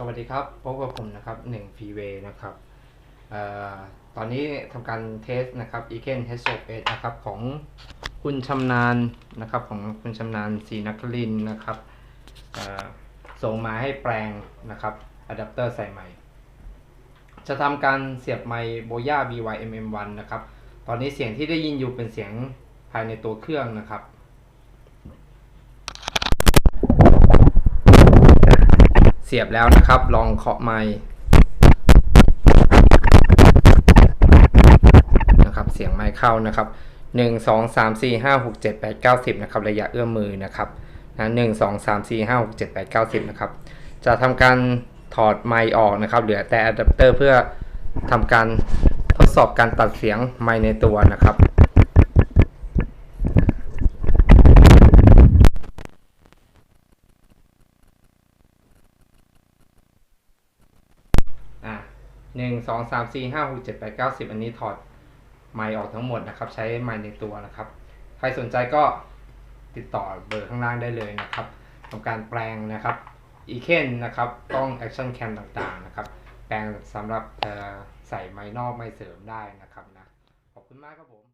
สวัสดีครับพบกับผมนะครับหนึ่งฟีเวนะครับออตอนนี้ทำการเทสนะครับ e k e n h 6 นะครับของคุณชำนาญนะครับของคุณชำนาญศรีนักลินนะครับส่งมาให้แปลงนะครับอะแดปเตอร์ใส่ใหม่ จะทำการเสียบไมค์โบย่า BYMM1 นะครับ ตอนนี้เสียงที่ได้ยินอยู่เป็นเสียงภายในตัวเครื่องนะครับ เสียบแล้วนะครับ ลองเคาะไมค์นะครับ เสียงไมค์เข้านะครับ 1 2 3 4 5 6 7 8 9 10นะครับ ระยะเอื้อมมือนะครับนะ1 2 3 4 5 6 7 8 9 10นะครับ จะทำการถอดไมค์ออกนะครับ เหลือแต่อะแดปเตอร์เพื่อทำการทดสอบการตัดเสียงไมค์ในตัวนะครับ อะ หนึ่งสองสามสี่ห้าหกเจ็ดแปดเก้าสิบอันนี้ถอดไมค์ออกทั้งหมดนะครับ ใช้ไมค์ในตัวนะครับ ใครสนใจก็ติดต่อเบอร์ข้างล่างได้เลยนะครับทำการแปลงนะครับอีเคนนะครับกล้องแอคชั่นแคมต่างๆนะครับ แปลงสำหรับใส่ไม้นอกไม้เสริมได้นะครับนะ ขอบคุณมากครับผม